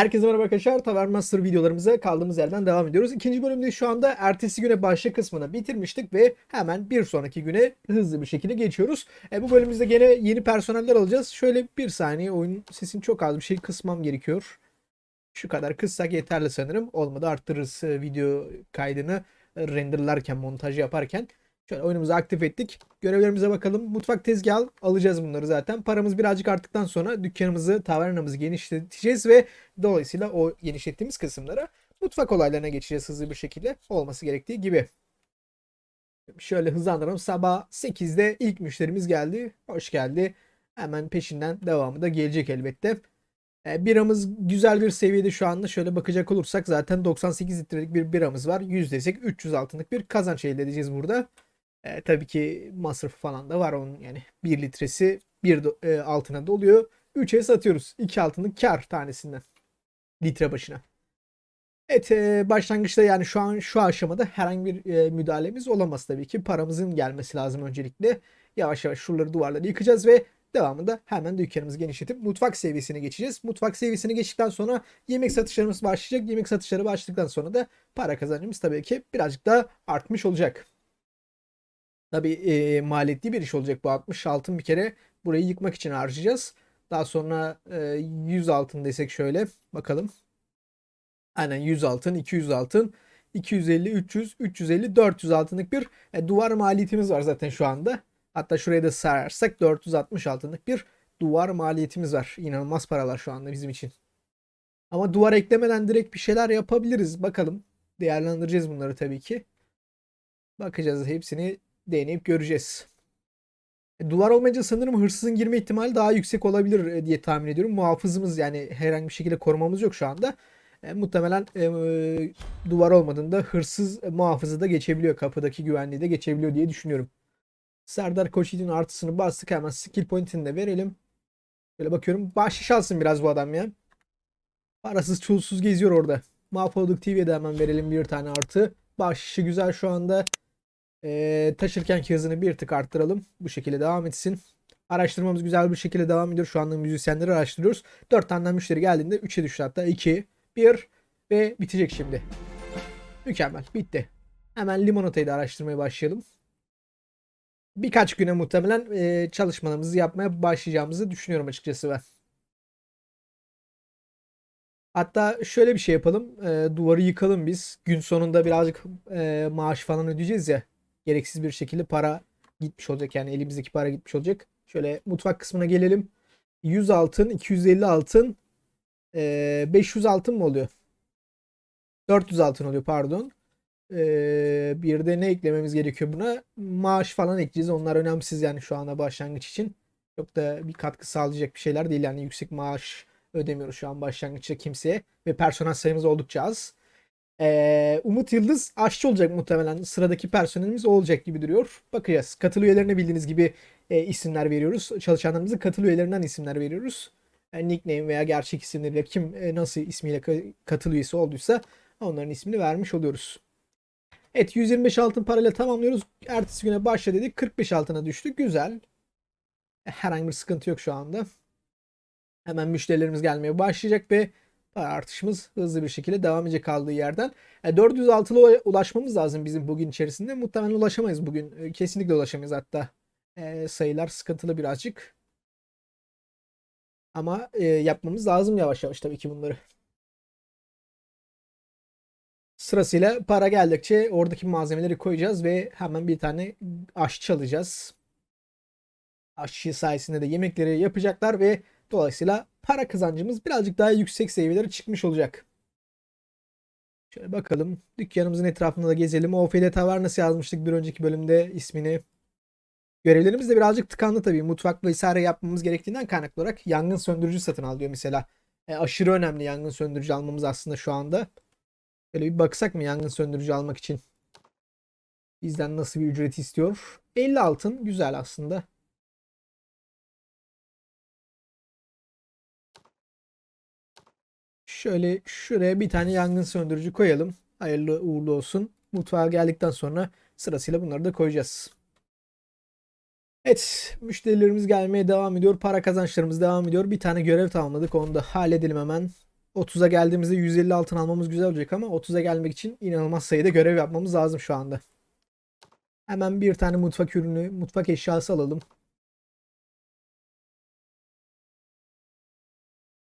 Herkese merhaba arkadaşlar. Tavern Master videolarımıza kaldığımız yerden devam ediyoruz. İkinci bölümde şu anda ertesi güne başlık kısmını bitirmiştik ve hemen bir sonraki güne hızlı bir şekilde geçiyoruz. E, bu bölümümüzde gene yeni personeller alacağız. Şöyle bir saniye oyun sesini çok az bir şey kısmam gerekiyor. Şu kadar kıssak yeterli sanırım. Olmadı arttırırız e, video kaydını renderlarken, montaj yaparken. Şöyle oyunumuzu aktif ettik. Görevlerimize bakalım. Mutfak tezgahı alacağız bunları zaten. Paramız birazcık arttıktan sonra dükkanımızı, tavernamızı genişleteceğiz ve dolayısıyla o genişlettiğimiz kısımlara mutfak olaylarına geçeceğiz hızlı bir şekilde. Olması gerektiği gibi. Şöyle hızlandıralım. Sabah 8'de ilk müşterimiz geldi. Hoş geldi. Hemen peşinden devamı da gelecek elbette. E, biramız güzel bir seviyede şu anda. Şöyle bakacak olursak zaten 98 litrelik bir biramız var. 100 desek 300 altınlık bir kazanç elde edeceğiz burada. E, tabii ki masrafı falan da var onun yani 1 litresi 1 e, altına doluyor. 3'e satıyoruz. 2 altınlık kar tanesinden. Litre başına. Evet e, başlangıçta yani şu an şu aşamada herhangi bir e, müdahalemiz olamaz tabii ki. Paramızın gelmesi lazım öncelikle. Yavaş yavaş şuraları duvarları yıkacağız ve devamında hemen dükkanımızı genişletip mutfak seviyesine geçeceğiz. Mutfak seviyesine geçtikten sonra yemek satışlarımız başlayacak. Yemek satışları başladıktan sonra da para kazancımız tabii ki birazcık daha artmış olacak. Tabii e, maliyetli bir iş olacak bu 60 altın bir kere burayı yıkmak için harcayacağız. Daha sonra e, 100 altın desek şöyle bakalım. Aynen 100 altın, 200 altın, 250, 300, 350, 400 altınlık bir e, duvar maliyetimiz var zaten şu anda. Hatta şuraya da sararsak 460 altınlık bir duvar maliyetimiz var. İnanılmaz paralar şu anda bizim için. Ama duvar eklemeden direkt bir şeyler yapabiliriz. Bakalım. Değerlendireceğiz bunları tabii ki. Bakacağız hepsini deneyip göreceğiz. E, duvar olmayınca sanırım hırsızın girme ihtimali daha yüksek olabilir e, diye tahmin ediyorum. Muhafızımız yani herhangi bir şekilde korumamız yok şu anda. E, muhtemelen e, e, duvar olmadığında hırsız e, muhafızı da geçebiliyor. Kapıdaki güvenliği de geçebiliyor diye düşünüyorum. Serdar Koçyiğit'in artısını bastık. Hemen skill point'ini de verelim. Böyle bakıyorum. Bahşiş alsın biraz bu adam ya. Parasız çulsuz geziyor orada. Mahvolduk TV'ye de hemen verelim bir tane artı. Bahşişi güzel şu anda. Ee, taşırkenki hızını bir tık arttıralım. Bu şekilde devam etsin. Araştırmamız güzel bir şekilde devam ediyor. Şu anda müzisyenleri araştırıyoruz. 4 tane müşteri geldiğinde 3'e düştü hatta. 2, 1 ve bitecek şimdi. Mükemmel. Bitti. Hemen limonatayı da araştırmaya başlayalım. Birkaç güne muhtemelen e, çalışmalarımızı yapmaya başlayacağımızı düşünüyorum açıkçası ben. Hatta şöyle bir şey yapalım. E, duvarı yıkalım biz. Gün sonunda birazcık e, maaş falan ödeyeceğiz ya. Gereksiz bir şekilde para gitmiş olacak. Yani elimizdeki para gitmiş olacak. Şöyle mutfak kısmına gelelim. 100 altın, 250 altın, e, 500 altın mı oluyor? 400 altın oluyor pardon. E, bir de ne eklememiz gerekiyor buna? Maaş falan ekleyeceğiz. Onlar önemsiz yani şu anda başlangıç için. Çok da bir katkı sağlayacak bir şeyler değil. Yani yüksek maaş ödemiyoruz şu an başlangıçta kimseye. Ve personel sayımız oldukça az. Ee, Umut Yıldız aşçı olacak muhtemelen. Sıradaki personelimiz olacak gibi duruyor. Bakacağız. Katıl üyelerine bildiğiniz gibi e, isimler veriyoruz. Çalışanlarımızın katıl üyelerinden isimler veriyoruz. Yani nickname veya gerçek isimleriyle kim e, nasıl ismiyle ka- katıl üyesi olduysa onların ismini vermiş oluyoruz. Evet 125 altın parayla tamamlıyoruz. Ertesi güne başla dedik. 45 altına düştük. Güzel. Herhangi bir sıkıntı yok şu anda. Hemen müşterilerimiz gelmeye başlayacak ve artışımız hızlı bir şekilde devam edecek kaldığı yerden. E, 400 altılı ulaşmamız lazım bizim bugün içerisinde. Muhtemelen ulaşamayız bugün. E, kesinlikle ulaşamayız hatta. E, sayılar sıkıntılı birazcık. Ama e, yapmamız lazım yavaş yavaş tabii ki bunları. Sırasıyla para geldikçe oradaki malzemeleri koyacağız ve hemen bir tane aşçı alacağız. Aşçı sayesinde de yemekleri yapacaklar ve dolayısıyla para kazancımız birazcık daha yüksek seviyelere çıkmış olacak. Şöyle bakalım. Dükkanımızın etrafında da gezelim. OFD Tavernası yazmıştık bir önceki bölümde ismini. Görevlerimiz de birazcık tıkandı tabii. Mutfak vesaire yapmamız gerektiğinden kaynaklı olarak yangın söndürücü satın al diyor mesela. E, aşırı önemli yangın söndürücü almamız aslında şu anda. Böyle bir baksak mı yangın söndürücü almak için? Bizden nasıl bir ücret istiyor? 50 altın. Güzel aslında. Şöyle şuraya bir tane yangın söndürücü koyalım. Hayırlı uğurlu olsun. Mutfağa geldikten sonra sırasıyla bunları da koyacağız. Evet, müşterilerimiz gelmeye devam ediyor. Para kazançlarımız devam ediyor. Bir tane görev tamamladık. Onu da halledelim hemen. 30'a geldiğimizde 150 altın almamız güzel olacak ama 30'a gelmek için inanılmaz sayıda görev yapmamız lazım şu anda. Hemen bir tane mutfak ürünü, mutfak eşyası alalım.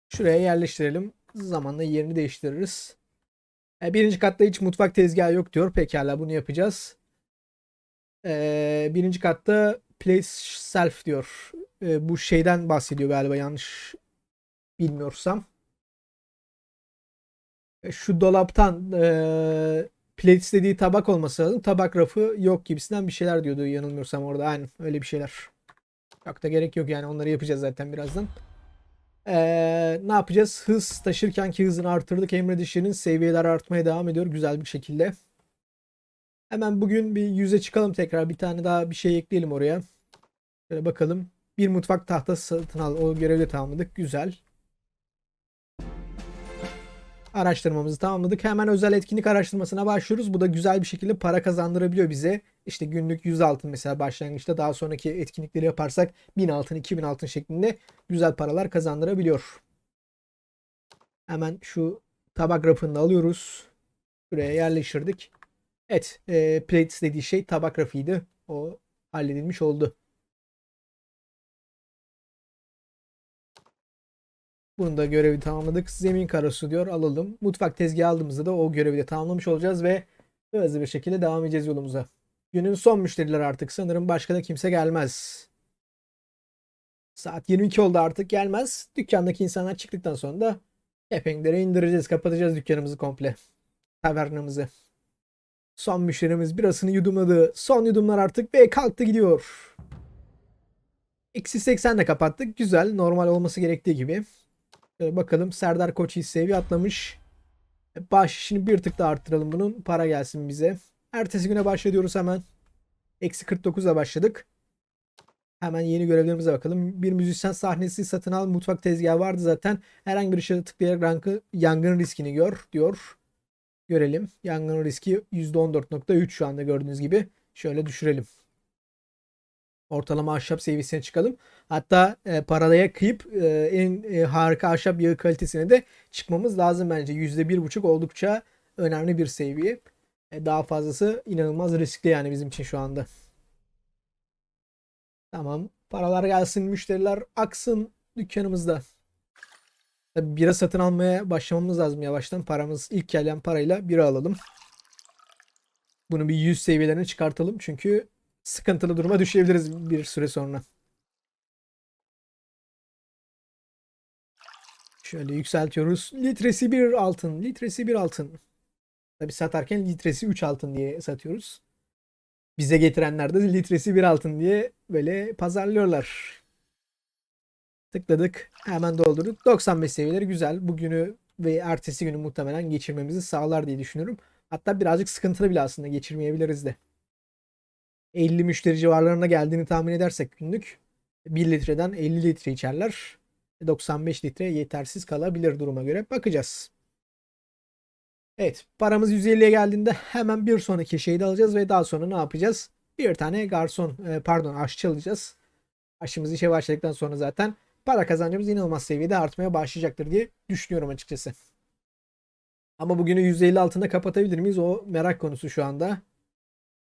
Şuraya yerleştirelim. Zamanla yerini değiştiririz. E, birinci katta hiç mutfak tezgahı yok diyor. Pekala bunu yapacağız. E, birinci katta place self diyor. E, bu şeyden bahsediyor galiba yanlış bilmiyorsam. Şu dolaptan e, plates dediği tabak olması lazım. Tabak rafı yok gibisinden bir şeyler diyordu yanılmıyorsam orada. Aynen öyle bir şeyler. Çok da gerek yok yani onları yapacağız zaten birazdan. Ee, ne yapacağız? Hız taşırken ki hızını artırdık. Emredişlerin seviyeler artmaya devam ediyor güzel bir şekilde. Hemen bugün bir yüze çıkalım tekrar. Bir tane daha bir şey ekleyelim oraya. Şöyle bakalım. Bir mutfak tahtası satın al. O görevi de tamamladık. Güzel. Araştırmamızı tamamladık. Hemen özel etkinlik araştırmasına başlıyoruz. Bu da güzel bir şekilde para kazandırabiliyor bize. İşte günlük 100 altın mesela başlangıçta daha sonraki etkinlikleri yaparsak 1000 altın 2000 altın şeklinde güzel paralar kazandırabiliyor. Hemen şu tabak rafını da alıyoruz. Buraya yerleştirdik. Evet, e, plates dediği şey tabak rafıydı. O halledilmiş oldu. Bunu da görevi tamamladık. Zemin karosu diyor alalım. Mutfak tezgahı aldığımızda da o görevi de tamamlamış olacağız ve hızlı bir şekilde devam edeceğiz yolumuza. Günün son müşteriler artık sanırım başka da kimse gelmez. Saat 22 oldu artık gelmez. Dükkandaki insanlar çıktıktan sonra da kepenkleri indireceğiz. Kapatacağız dükkanımızı komple. Tavernamızı. Son müşterimiz birasını yudumladı. Son yudumlar artık ve kalktı gidiyor. Eksi 80 de kapattık. Güzel. Normal olması gerektiği gibi. Şöyle bakalım Serdar Koç seviye atlamış. Bahşişini bir tık da arttıralım bunun. Para gelsin bize. Ertesi güne başlıyoruz hemen. Eksi 49'a başladık. Hemen yeni görevlerimize bakalım. Bir müzisyen sahnesi satın al. Mutfak tezgahı vardı zaten. Herhangi bir şeye tıklayarak rankı, yangın riskini gör diyor. Görelim. Yangın riski %14.3 şu anda gördüğünüz gibi. Şöyle düşürelim. Ortalama ahşap seviyesine çıkalım. Hatta e, paralaya kıyıp e, en e, harika ahşap yağı kalitesine de çıkmamız lazım bence. %1.5 oldukça önemli bir seviye. E, daha fazlası inanılmaz riskli yani bizim için şu anda. Tamam. Paralar gelsin, müşteriler aksın dükkanımızda. Tabii bira satın almaya başlamamız lazım yavaştan. Paramız ilk gelen parayla bira alalım. Bunu bir 100 seviyelerine çıkartalım. Çünkü sıkıntılı duruma düşebiliriz bir süre sonra. Şöyle yükseltiyoruz. Litresi bir altın. Litresi bir altın. Tabi satarken litresi 3 altın diye satıyoruz. Bize getirenler de litresi 1 altın diye böyle pazarlıyorlar. Tıkladık. Hemen doldurduk. 95 seviyeleri güzel. Bugünü ve ertesi günü muhtemelen geçirmemizi sağlar diye düşünüyorum. Hatta birazcık sıkıntılı bile aslında geçirmeyebiliriz de. 50 müşteri civarlarına geldiğini tahmin edersek günlük 1 litreden 50 litre içerler. 95 litre yetersiz kalabilir duruma göre. Bakacağız. Evet paramız 150'ye geldiğinde hemen bir sonraki şeyi de alacağız ve daha sonra ne yapacağız? Bir tane garson e, pardon aşçı alacağız. Aşçımız işe başladıktan sonra zaten para kazancımız inanılmaz seviyede artmaya başlayacaktır diye düşünüyorum açıkçası. Ama bugünü 150 altında kapatabilir miyiz? O merak konusu şu anda.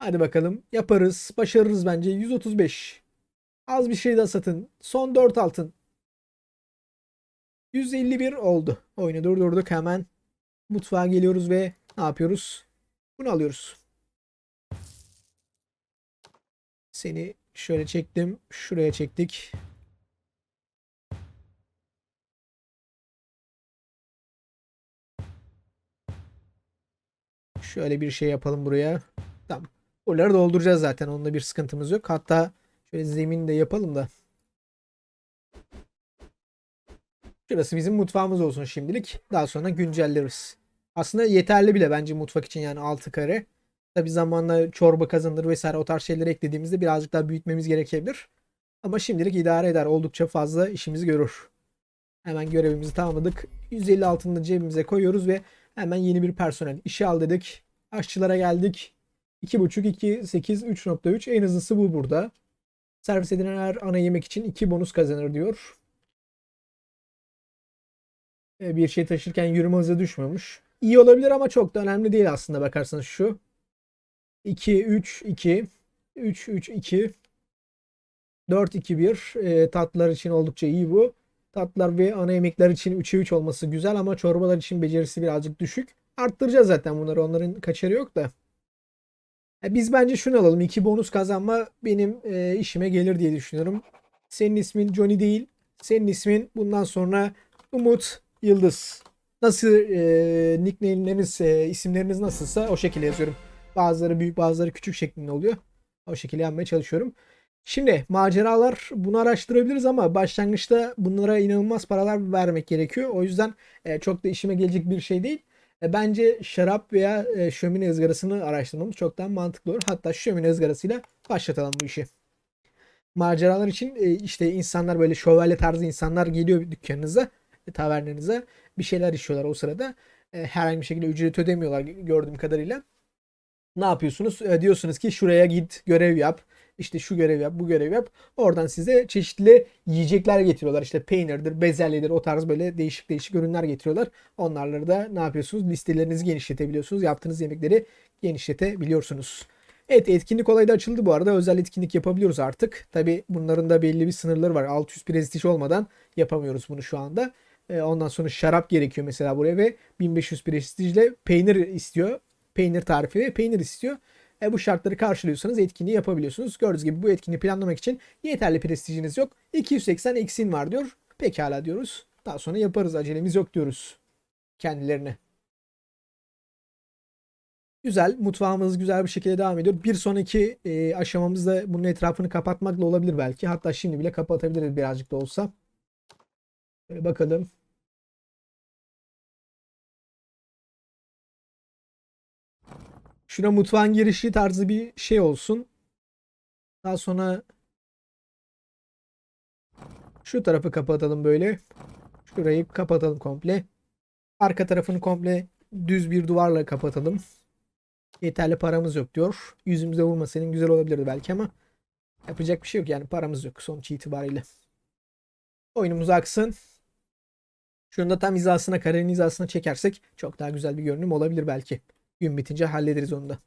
Hadi bakalım yaparız. Başarırız bence. 135. Az bir şey daha satın. Son 4 altın. 151 oldu. Oyunu durdurduk hemen. Mutfağa geliyoruz ve ne yapıyoruz? Bunu alıyoruz. Seni şöyle çektim. Şuraya çektik. Şöyle bir şey yapalım buraya. Tamam. Buraları dolduracağız zaten. Onda bir sıkıntımız yok. Hatta şöyle zemin de yapalım da. Şurası bizim mutfağımız olsun şimdilik. Daha sonra güncelleriz. Aslında yeterli bile bence mutfak için yani 6 kare. Tabi zamanla çorba kazanır vesaire o tarz şeyleri eklediğimizde birazcık daha büyütmemiz gerekebilir. Ama şimdilik idare eder. Oldukça fazla işimizi görür. Hemen görevimizi tamamladık. 150 altını cebimize koyuyoruz ve hemen yeni bir personel işe al dedik. Aşçılara geldik. 2.5, 2, 8, 3.3 en hızlısı bu burada. Servis edilen her ana yemek için 2 bonus kazanır diyor. bir şey taşırken yürüme hızı düşmüyormuş. İyi olabilir ama çok da önemli değil aslında bakarsanız şu. 2 3 2 3 3 2 4 2 1 e, tatlılar için oldukça iyi bu. Tatlılar ve ana yemekler için 3'e 3 olması güzel ama çorbalar için becerisi birazcık düşük. Arttıracağız zaten bunları. Onların kaçarı yok da. Biz bence şunu alalım. 2 bonus kazanma benim e, işime gelir diye düşünüyorum. Senin ismin Johnny değil. Senin ismin bundan sonra Umut Yıldız. Nasıl e, nickname'leriniz, e, isimleriniz nasılsa o şekilde yazıyorum. Bazıları büyük bazıları küçük şeklinde oluyor. O şekilde yapmaya çalışıyorum. Şimdi maceralar bunu araştırabiliriz ama başlangıçta bunlara inanılmaz paralar vermek gerekiyor. O yüzden e, çok da işime gelecek bir şey değil. E, bence şarap veya e, şömine ızgarasını araştırmamız çok daha mantıklı olur. Hatta şömine ızgarasıyla başlatalım bu işi. Maceralar için e, işte insanlar böyle şövalye tarzı insanlar geliyor dükkanınıza, e, tavernenize bir şeyler içiyorlar o sırada. E, herhangi bir şekilde ücret ödemiyorlar gördüğüm kadarıyla. Ne yapıyorsunuz? Diyorsunuz ki şuraya git görev yap. İşte şu görev yap, bu görev yap. Oradan size çeşitli yiyecekler getiriyorlar. İşte peynirdir, bezelyedir o tarz böyle değişik değişik ürünler getiriyorlar. Onlarla da ne yapıyorsunuz? Listelerinizi genişletebiliyorsunuz. Yaptığınız yemekleri genişletebiliyorsunuz. Evet etkinlik olayı da açıldı bu arada. Özel etkinlik yapabiliyoruz artık. Tabi bunların da belli bir sınırları var. 600 prestij olmadan yapamıyoruz bunu şu anda. E, ondan sonra şarap gerekiyor mesela buraya ve 1500 prestijle peynir istiyor. Peynir tarifi ve peynir istiyor. E, bu şartları karşılıyorsanız etkinliği yapabiliyorsunuz. Gördüğünüz gibi bu etkinliği planlamak için yeterli prestijiniz yok. 280 eksin var diyor. Pekala diyoruz. Daha sonra yaparız acelemiz yok diyoruz kendilerine. Güzel. Mutfağımız güzel bir şekilde devam ediyor. Bir sonraki e, aşamamızda bunun etrafını kapatmakla olabilir belki. Hatta şimdi bile kapatabiliriz birazcık da olsa. Böyle bakalım. Şuna mutfağın girişi tarzı bir şey olsun. Daha sonra şu tarafı kapatalım böyle. Şurayı kapatalım komple. Arka tarafını komple düz bir duvarla kapatalım. Yeterli paramız yok diyor. Yüzümüze vurma senin güzel olabilirdi belki ama yapacak bir şey yok yani paramız yok sonuç itibariyle. Oyunumuz aksın. Şunu da tam hizasına karenin hizasına çekersek çok daha güzel bir görünüm olabilir belki. Gün bitince hallederiz onu da.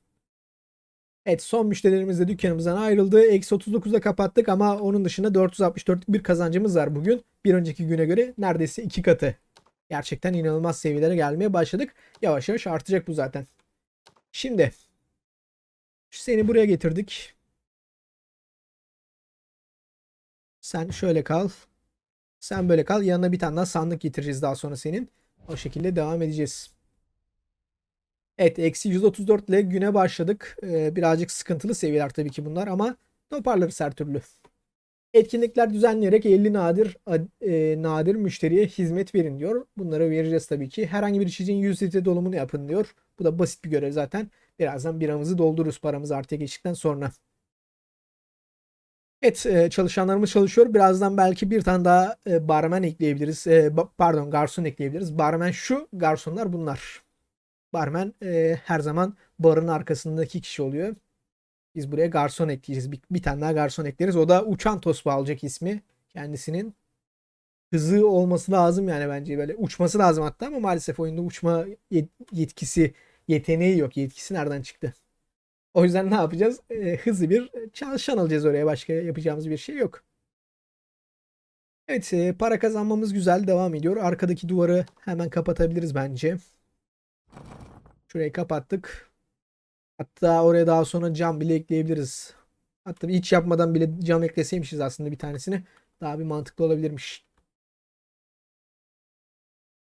Evet son müşterilerimiz de dükkanımızdan ayrıldı. Eksi 39'da kapattık ama onun dışında 464 bir kazancımız var bugün. Bir önceki güne göre neredeyse iki katı. Gerçekten inanılmaz seviyelere gelmeye başladık. Yavaş yavaş artacak bu zaten. Şimdi seni buraya getirdik. Sen şöyle kal. Sen böyle kal. Yanına bir tane daha sandık getireceğiz daha sonra senin. O şekilde devam edeceğiz. Evet eksi 134 ile güne başladık. Ee, birazcık sıkıntılı seviyeler tabii ki bunlar ama toparlarız her türlü. Etkinlikler düzenleyerek 50 nadir e, nadir müşteriye hizmet verin diyor. Bunları vereceğiz tabii ki. Herhangi bir içeceğin 100 litre dolumunu yapın diyor. Bu da basit bir görev zaten. Birazdan biramızı doldururuz paramız artıya geçtikten sonra. Evet e, çalışanlarımız çalışıyor. Birazdan belki bir tane daha e, barmen ekleyebiliriz. E, pardon garson ekleyebiliriz. Barmen şu garsonlar bunlar. Barmen e, her zaman barın arkasındaki kişi oluyor. Biz buraya garson ekleyeceğiz. Bir, bir tane daha garson ekleriz. O da uçan tosba alacak ismi kendisinin. Hızı olması lazım yani bence böyle uçması lazım hatta ama maalesef oyunda uçma yetkisi yeteneği yok. Yetkisi nereden çıktı? O yüzden ne yapacağız? E, hızlı bir çalışan alacağız oraya. Başka yapacağımız bir şey yok. Evet e, para kazanmamız güzel devam ediyor. Arkadaki duvarı hemen kapatabiliriz bence. Şurayı kapattık. Hatta oraya daha sonra cam bile ekleyebiliriz. Hatta hiç yapmadan bile cam ekleseymişiz aslında bir tanesini. Daha bir mantıklı olabilirmiş.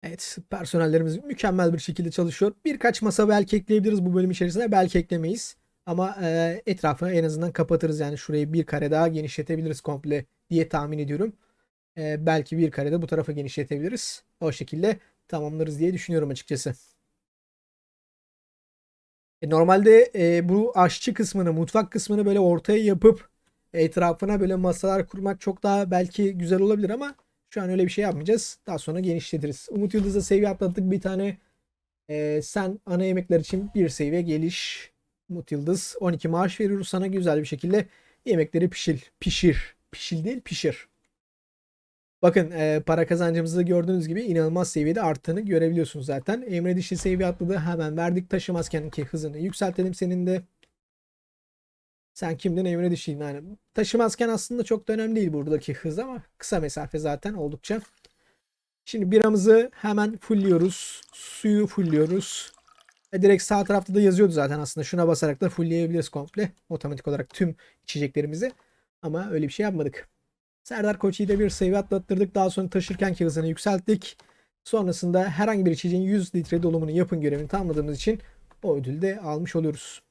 Evet personellerimiz mükemmel bir şekilde çalışıyor. Birkaç masa belki ekleyebiliriz bu bölüm içerisinde. Belki eklemeyiz. Ama e, etrafını en azından kapatırız. Yani şurayı bir kare daha genişletebiliriz komple diye tahmin ediyorum. E, belki bir kare de bu tarafa genişletebiliriz. O şekilde tamamlarız diye düşünüyorum açıkçası. E, normalde e, bu aşçı kısmını, mutfak kısmını böyle ortaya yapıp etrafına böyle masalar kurmak çok daha belki güzel olabilir ama şu an öyle bir şey yapmayacağız. Daha sonra genişletiriz. Umut Yıldız'a seviye atlattık. Bir tane e, sen ana yemekler için bir seviye geliş. Umut Yıldız 12 maaş veriyoruz sana güzel bir şekilde yemekleri pişir. Pişir. Pişil değil pişir. Bakın e, para kazancımızı gördüğünüz gibi inanılmaz seviyede arttığını görebiliyorsunuz zaten. Emre dişi seviye atladı. Hemen verdik taşımazken ki hızını yükseltelim senin de. Sen kimdin Emre dişiydin yani. Taşımazken aslında çok da önemli değil buradaki hız ama kısa mesafe zaten oldukça. Şimdi biramızı hemen fullliyoruz. Suyu fullliyoruz. E, direkt sağ tarafta da yazıyordu zaten aslında. Şuna basarak da fullleyebiliriz komple. Otomatik olarak tüm içeceklerimizi. Ama öyle bir şey yapmadık. Serdar Koçi'yi de bir seviye atlattırdık. Daha sonra taşırken ki hızını yükselttik. Sonrasında herhangi bir içeceğin 100 litre dolumunu yapın görevini tamamladığımız için o ödülü de almış oluyoruz.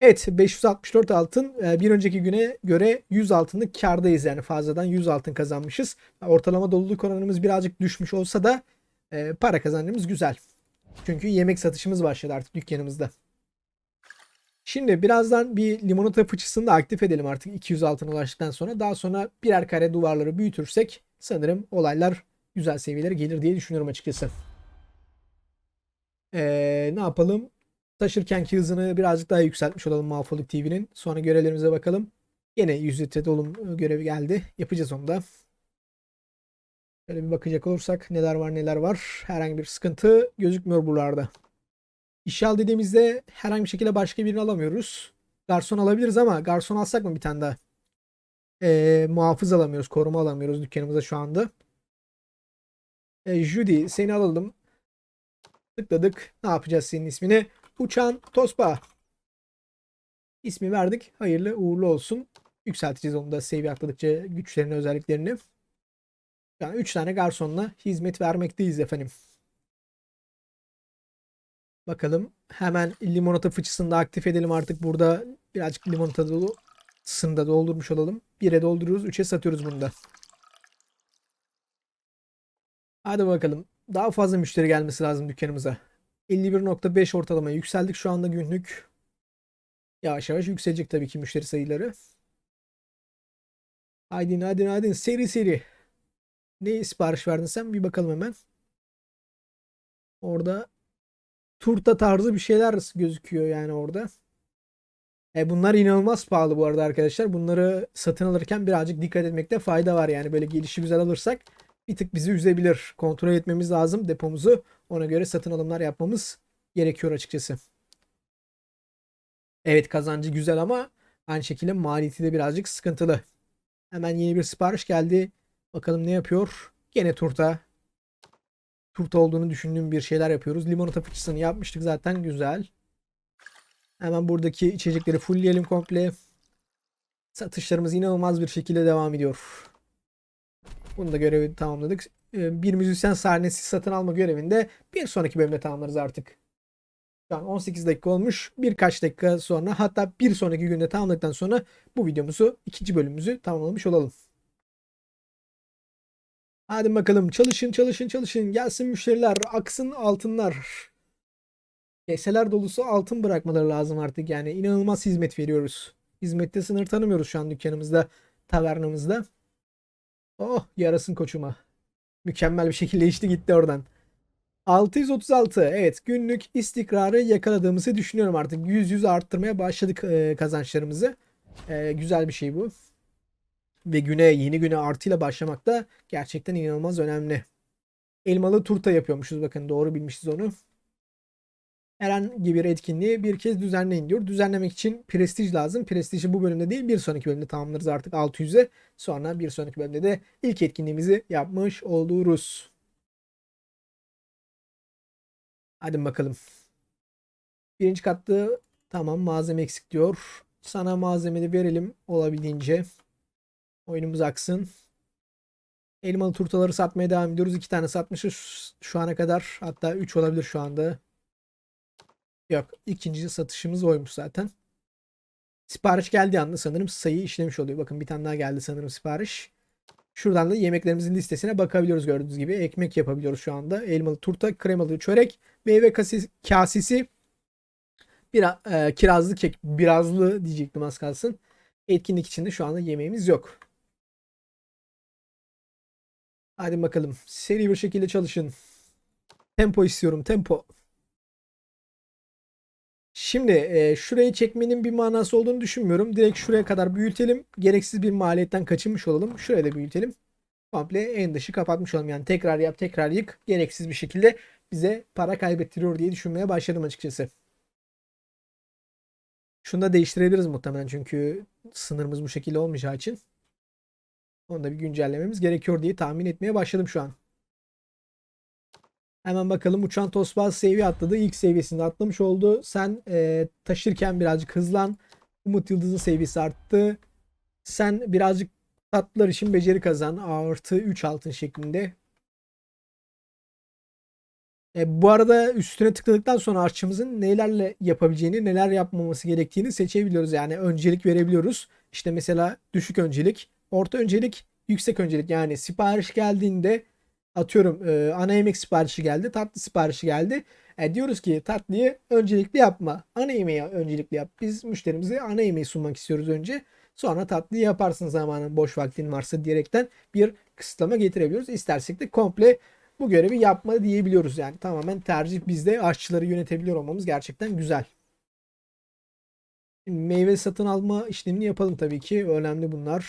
Evet 564 altın e, bir önceki güne göre 100 altınlık kardayız yani fazladan 100 altın kazanmışız. Ortalama doluluk oranımız birazcık düşmüş olsa da e, para kazancımız güzel. Çünkü yemek satışımız başladı artık dükkanımızda. Şimdi birazdan bir limonata fıçısını da aktif edelim artık 200 altına ulaştıktan sonra. Daha sonra birer kare duvarları büyütürsek sanırım olaylar güzel seviyelere gelir diye düşünüyorum açıkçası. Ee, ne yapalım? Taşırkenki hızını birazcık daha yükseltmiş olalım Mahvoluk TV'nin. Sonra görevlerimize bakalım. Yine 100 litre dolum görevi geldi. Yapacağız onu da. Şöyle bir bakacak olursak neler var neler var. Herhangi bir sıkıntı gözükmüyor buralarda. İşe al dediğimizde herhangi bir şekilde başka birini alamıyoruz. Garson alabiliriz ama garson alsak mı bir tane daha? Ee, muhafız alamıyoruz. Koruma alamıyoruz dükkanımıza şu anda. Ee, Judy seni alalım. Tıkladık. Ne yapacağız senin ismini? Uçan Tospa. İsmi verdik. Hayırlı uğurlu olsun. Yükselteceğiz onu da seviye atladıkça güçlerini özelliklerini. Yani 3 tane garsonla hizmet vermekteyiz efendim. Bakalım hemen limonata fıçısını da aktif edelim artık burada birazcık limonata dolu da doldurmuş olalım. 1'e dolduruyoruz 3'e satıyoruz bunu da. Hadi bakalım. Daha fazla müşteri gelmesi lazım dükkanımıza. 51.5 ortalama yükseldik şu anda günlük. Yavaş yavaş yükselecek tabii ki müşteri sayıları. Haydi hadi hadi seri seri. Ne sipariş verdin sen? Bir bakalım hemen. Orada turta tarzı bir şeyler gözüküyor yani orada. E bunlar inanılmaz pahalı bu arada arkadaşlar. Bunları satın alırken birazcık dikkat etmekte fayda var. Yani böyle gelişi güzel alırsak bir tık bizi üzebilir. Kontrol etmemiz lazım depomuzu. Ona göre satın alımlar yapmamız gerekiyor açıkçası. Evet kazancı güzel ama aynı şekilde maliyeti de birazcık sıkıntılı. Hemen yeni bir sipariş geldi. Bakalım ne yapıyor? Gene turta. Turta olduğunu düşündüğüm bir şeyler yapıyoruz. Limonata fıçısını yapmıştık zaten. Güzel. Hemen buradaki içecekleri fullleyelim komple. Satışlarımız inanılmaz bir şekilde devam ediyor. Bunu da görevi tamamladık. Ee, Bir müzisyen sahnesi satın alma görevinde bir sonraki bölümde tamamlarız artık. Şu an 18 dakika olmuş. Birkaç dakika sonra hatta bir sonraki günde tamamladıktan sonra bu videomuzu ikinci bölümümüzü tamamlamış olalım. Hadi bakalım çalışın çalışın çalışın gelsin müşteriler aksın altınlar. Keseler dolusu altın bırakmaları lazım artık yani inanılmaz hizmet veriyoruz. Hizmette sınır tanımıyoruz şu an dükkanımızda, tavernamızda. Oh yarasın koçuma. Mükemmel bir şekilde içti gitti oradan. 636 evet günlük istikrarı yakaladığımızı düşünüyorum artık. 100-100 arttırmaya başladık kazançlarımızı. E, güzel bir şey bu. Ve güne yeni güne artıyla başlamak da gerçekten inanılmaz önemli. Elmalı turta yapıyormuşuz bakın doğru bilmişiz onu. Herhangi bir etkinliği bir kez düzenleyin diyor. Düzenlemek için prestij lazım. Prestiji bu bölümde değil bir sonraki bölümde tamamlarız artık 600'e. Sonra bir sonraki bölümde de ilk etkinliğimizi yapmış oluruz. Hadi bakalım. Birinci katta tamam malzeme eksik diyor. Sana malzemeyi verelim olabildiğince. Oyunumuz aksın. Elmalı turtaları satmaya devam ediyoruz. İki tane satmışız şu ana kadar. Hatta üç olabilir şu anda. Yok. ikinci satışımız oymuş zaten. Sipariş geldiği anda sanırım sayı işlemiş oluyor. Bakın bir tane daha geldi sanırım sipariş. Şuradan da yemeklerimizin listesine bakabiliyoruz gördüğünüz gibi. Ekmek yapabiliyoruz şu anda. Elmalı turta, kremalı çörek, meyve kasesi, kasesi, bir e, kirazlı kek, birazlı diyecektim az kalsın. Etkinlik içinde şu anda yemeğimiz yok. Hadi bakalım. Seri bir şekilde çalışın. Tempo istiyorum. Tempo. Şimdi e, şurayı çekmenin bir manası olduğunu düşünmüyorum. Direkt şuraya kadar büyütelim. Gereksiz bir maliyetten kaçınmış olalım. Şuraya da büyütelim. komple en dışı kapatmış olalım. Yani tekrar yap tekrar yık gereksiz bir şekilde bize para kaybettiriyor diye düşünmeye başladım açıkçası. Şunu da değiştirebiliriz muhtemelen çünkü sınırımız bu şekilde olmayacağı için. Onu da bir güncellememiz gerekiyor diye tahmin etmeye başladım şu an. Hemen bakalım uçan tosbağ seviye atladı. İlk seviyesinde atlamış oldu. Sen e, taşırken birazcık hızlan. Umut Yıldız'ın seviyesi arttı. Sen birazcık tatlılar için beceri kazan. Artı 3 altın şeklinde. E, bu arada üstüne tıkladıktan sonra artçımızın nelerle yapabileceğini, neler yapmaması gerektiğini seçebiliyoruz. Yani öncelik verebiliyoruz. İşte mesela düşük öncelik, orta öncelik, yüksek öncelik. Yani sipariş geldiğinde atıyorum e, ana yemek siparişi geldi, tatlı siparişi geldi. E, diyoruz ki tatlıyı öncelikli yapma. Ana yemeği öncelikli yap. Biz müşterimize ana yemeği sunmak istiyoruz önce. Sonra tatlıyı yaparsın zamanın boş vaktin varsa diyerekten bir kısıtlama getirebiliyoruz. İstersek de komple bu görevi yapma diyebiliyoruz yani. Tamamen tercih bizde aşçıları yönetebiliyor olmamız gerçekten güzel. Meyve satın alma işlemini yapalım tabii ki. Önemli bunlar.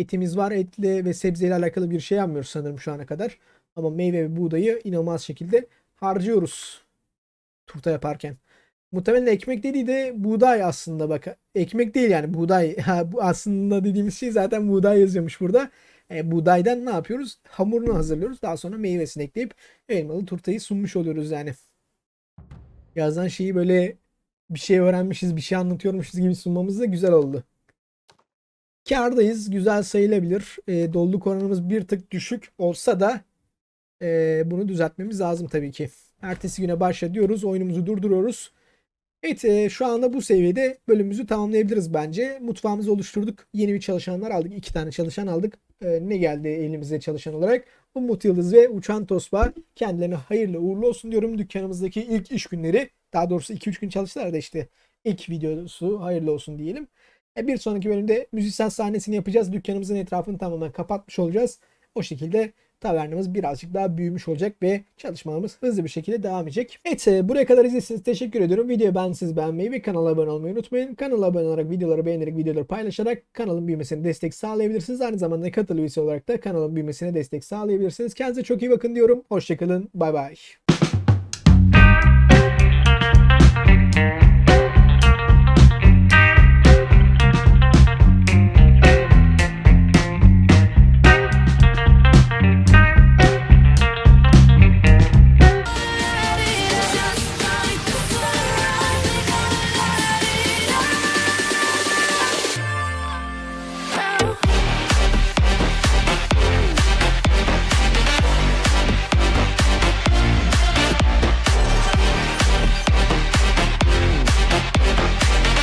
Etimiz var. Etle ve sebzeyle alakalı bir şey yapmıyoruz sanırım şu ana kadar. Ama meyve ve buğdayı inanılmaz şekilde harcıyoruz. Turta yaparken. Muhtemelen ekmek dediği de buğday aslında bak. Ekmek değil yani buğday. Aslında dediğimiz şey zaten buğday yazıyormuş burada. E, buğdaydan ne yapıyoruz? Hamurunu hazırlıyoruz. Daha sonra meyvesini ekleyip elmalı turtayı sunmuş oluyoruz yani. Yazdan şeyi böyle bir şey öğrenmişiz, bir şey anlatıyormuşuz gibi sunmamız da güzel oldu. Kârdayız. Güzel sayılabilir. E, doluluk oranımız bir tık düşük olsa da e, bunu düzeltmemiz lazım tabii ki. Ertesi güne başla diyoruz. Oyunumuzu durduruyoruz. Evet e, şu anda bu seviyede bölümümüzü tamamlayabiliriz bence. Mutfağımızı oluşturduk. Yeni bir çalışanlar aldık. iki tane çalışan aldık. E, ne geldi elimize çalışan olarak? Umut Yıldız ve Uçan Tosba. Kendilerine hayırlı uğurlu olsun diyorum. Dükkanımızdaki ilk iş günleri. Daha doğrusu 2-3 gün çalıştılar da işte ilk videosu hayırlı olsun diyelim. E Bir sonraki bölümde müzisyen sahnesini yapacağız. Dükkanımızın etrafını tamamen kapatmış olacağız. O şekilde tavernamız birazcık daha büyümüş olacak ve çalışmalarımız hızlı bir şekilde devam edecek. Evet e, buraya kadar izlediğiniz teşekkür ediyorum. Videoyu beğendiyseniz beğenmeyi ve kanala abone olmayı unutmayın. Kanala abone olarak videoları beğenerek videoları paylaşarak kanalın büyümesine destek sağlayabilirsiniz. Aynı zamanda katıl üyesi olarak da kanalın büyümesine destek sağlayabilirsiniz. Kendinize çok iyi bakın diyorum. Hoşçakalın. Bay bay.